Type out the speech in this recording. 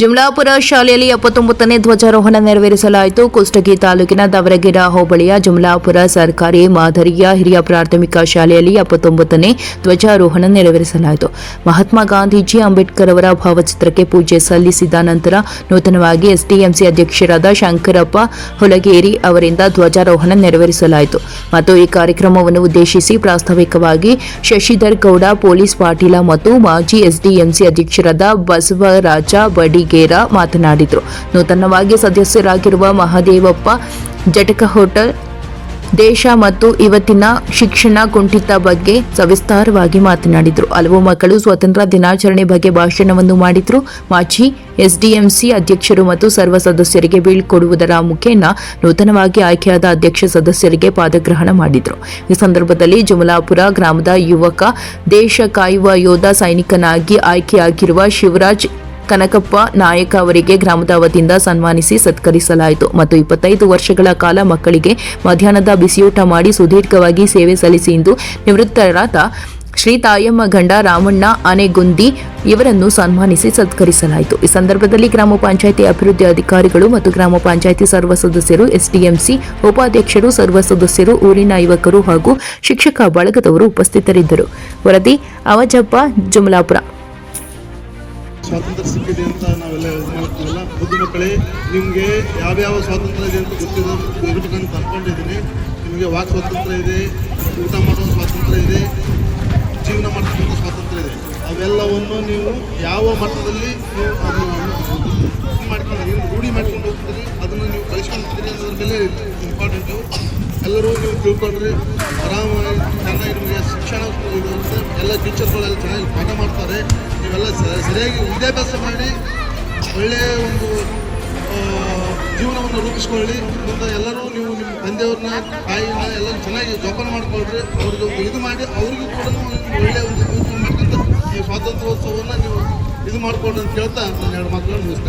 ಜಮಲಾಪುರ ಶಾಲೆಯಲ್ಲಿ ಎಪ್ಪತ್ತೊಂಬತ್ತನೇ ಧ್ವಜಾರೋಹಣ ನೆರವೇರಿಸಲಾಯಿತು. ಕುಷ್ಟಗಿ ತಾಲೂಕಿನ ದವರಗಿರ ಹೋಬಳಿಯ ಜುಮ್ಲಾಪುರ ಸರ್ಕಾರಿ ಮಾದರಿಯ ಹಿರಿಯ ಪ್ರಾಥಮಿಕ ಶಾಲೆಯಲ್ಲಿ ಎಪ್ಪತ್ತೊಂಬತ್ತನೇ ಧ್ವಜಾರೋಹಣ ನೆರವೇರಿಸಲಾಯಿತು. ಮಹಾತ್ಮ ಗಾಂಧೀಜಿ ಅಂಬೇಡ್ಕರ್ ಅವರ ಭಾವಚಿತ್ರಕ್ಕೆ ಪೂಜೆ ಸಲ್ಲಿಸಿದ ನಂತರ ನೂತನವಾಗಿ ಎಸ್ಡಿಎಂಸಿ ಅಧ್ಯಕ್ಷರಾದ ಶಂಕರಪ್ಪ ಹೊಲಗೇರಿ ಅವರಿಂದ ಧ್ವಜಾರೋಹಣ ನೆರವೇರಿಸಲಾಯಿತು. ಮತ್ತು ಈ ಕಾರ್ಯಕ್ರಮವನ್ನು ಉದ್ದೇಶಿಸಿ ಪ್ರಾಸ್ತಾವಿಕವಾಗಿ ಶಶಿಧರ್ ಗೌಡ, ಪೊಲೀಸ್ ಪಾಟೀಲ ಮತ್ತು ಮಾಜಿ ಎಸ್ಡಿಎಂಸಿ ಅಧ್ಯಕ್ಷರಾದ ಬಸವರಾಜ ಬಡಿಗೇರ ಮಾತನಾಡಿದರು. ನೂತನವಾಗಿ ಸದಸ್ಯರಾಗಿರುವ ಮಹದೇವಪ್ಪ, ಜಟಕ ಹೋಟೆಲ್, ದೇಶ ಮತ್ತು ಇವತ್ತಿನ ಶಿಕ್ಷಣ ಕುಂಠಿತ ಬಗ್ಗೆ ಸವಿಸ್ತಾರವಾಗಿ ಮಾತನಾಡಿದರು. ಹಲವು ಮಕ್ಕಳು ಸ್ವಾತಂತ್ರ್ಯ ದಿನಾಚರಣೆ ಬಗ್ಗೆ ಭಾಷಣವನ್ನು ಮಾಡಿದ್ರು. ಮಾಜಿ ಎಸ್ಡಿಎಂಸಿ ಅಧ್ಯಕ್ಷರು ಮತ್ತು ಸರ್ವ ಸದಸ್ಯರಿಗೆ ಬೀಳ್ಕೊಡುವುದರ ಮುಖೇನ ನೂತನವಾಗಿ ಆಯ್ಕೆಯಾದ ಅಧ್ಯಕ್ಷ ಸದಸ್ಯರಿಗೆ ಪಾದಗ್ರಹಣ ಮಾಡಿದರು. ಈ ಸಂದರ್ಭದಲ್ಲಿ ಜಮಲಾಪುರ ಗ್ರಾಮದ ಯುವಕ, ದೇಶ ಕಾಯುವ ಯೋಧ ಸೈನಿಕನಾಗಿ ಆಯ್ಕೆಯಾಗಿರುವ ಶಿವರಾಜ್ ಕನಕಪ್ಪ ನಾಯಕ ಅವರಿಗೆ ಗ್ರಾಮದ ವತಿಯಿಂದ ಸನ್ಮಾನಿಸಿ ಸತ್ಕರಿಸಲಾಯಿತು ಮತ್ತು ಇಪ್ಪತ್ತೈದು ವರ್ಷಗಳ ಕಾಲ ಮಕ್ಕಳಿಗೆ ಮಧ್ಯಾಹ್ನದ ಬಿಸಿಯೂಟ ಮಾಡಿ ಸುದೀರ್ಘವಾಗಿ ಸೇವೆ ಸಲ್ಲಿಸಿ ಎಂದು ನಿವೃತ್ತರಾದ ಶ್ರೀ ತಾಯಮ್ಮ ಗಂಡ ರಾಮಣ್ಣ ಆನೆಗುಂದಿ ಇವರನ್ನು ಸನ್ಮಾನಿಸಿ ಸತ್ಕರಿಸಲಾಯಿತು. ಈ ಸಂದರ್ಭದಲ್ಲಿ ಗ್ರಾಮ ಪಂಚಾಯಿತಿ ಅಭಿವೃದ್ಧಿ ಅಧಿಕಾರಿಗಳು ಮತ್ತು ಗ್ರಾಮ ಪಂಚಾಯಿತಿ ಸರ್ವ ಸದಸ್ಯರು, ಎಸ್ಡಿಎಂಸಿ ಉಪಾಧ್ಯಕ್ಷರು, ಸರ್ವ ಸದಸ್ಯರು, ಊರಿನ ಯುವಕರು ಹಾಗೂ ಶಿಕ್ಷಕ ಬಳಗದವರು ಉಪಸ್ಥಿತರಿದ್ದರು. ವರದಿ ಅವಜಪ್ಪ ಜುಮಲಾಪುರ. ಸ್ವಾತಂತ್ರ್ಯ ಸಿಕ್ಕಿದೆ ಅಂತ ನಾವೆಲ್ಲ ಇದು ಮಾಡ್ತೀವಲ್ಲ? ಬುದ್ಧಿ ಮಕ್ಕಳೇ, ನಿಮಗೆ ಯಾವ್ಯಾವ ಸ್ವಾತಂತ್ರ್ಯ ಇದೆ ಅಂತ ಗೊತ್ತಿದೆ ಇರ್ಬೇಕಂತ ಅನ್ಕೊಂಡಿದ್ದೀನಿ ನಿಮಗೆ ವಾಕ್ ಸ್ವಾತಂತ್ರ್ಯ ಇದೆ, ಊಟ ಮಾಡುವ ಸ್ವಾತಂತ್ರ್ಯ ಇದೆ, ಜೀವನ ಮಾಡ್ತಕ್ಕಂಥ ಸ್ವಾತಂತ್ರ್ಯ ಇದೆ. ಅವೆಲ್ಲವನ್ನು ನೀವು ಯಾವ ಮಟ್ಟದಲ್ಲಿ ನೀವು ಅದನ್ನು ಮಾಡ್ಕೊಂಡು ಏನು ರೂಢಿ ಮಾಡ್ಕೊಂಡು ಹೋಗ್ತೀರಿ, ಅದನ್ನು ನೀವು ಕಳಿಸ್ಕೊಂತೀರಿ ಅನ್ನೋದ್ರ ಮೇಲೆ ಎಲ್ಲರೂ ನೀವು ತಿಳ್ಕೊಂಡ್ರಿ. ಆರಾಮಾಗಿ ಚೆನ್ನಾಗಿ ನಿಮಗೆ ಶಿಕ್ಷಣ ಎಲ್ಲ ಟೀಚರ್ಗಳೆಲ್ಲ ಚೆನ್ನಾಗಿ ಪಾಠ ಮಾಡ್ತಾರೆ. ನೀವೆಲ್ಲ ಸರಿಯಾಗಿ ವಿದ್ಯಾಭ್ಯಾಸ ಮಾಡಿ ಒಳ್ಳೆಯ ಒಂದು ಜೀವನವನ್ನು ರೂಪಿಸ್ಕೊಳ್ಳಿ. ಮುಂದೆ ಎಲ್ಲರೂ ನೀವು ನಿಮ್ಮ ತಂದೆಯವ್ರನ್ನ ತಾಯಿನ ಎಲ್ಲ ಚೆನ್ನಾಗಿ ಜೋಪಾನ ಮಾಡ್ಕೊಳ್ರಿ. ಅವ್ರದ್ದು ಇದು ಮಾಡಿ, ಅವ್ರಿಗೂ ಕೂಡ ಒಳ್ಳೆಯ ಒಂದು ಮಾಡ್ಕೊಂತ ಈ ಸ್ವಾತಂತ್ರ್ಯೋತ್ಸವವನ್ನು ನೀವು ಇದು ಮಾಡಿಕೊಂಡು ಅಂತ ಕೇಳ್ತಾ ನಾನು ಎರಡು ಮಾತುಗಳನ್ನು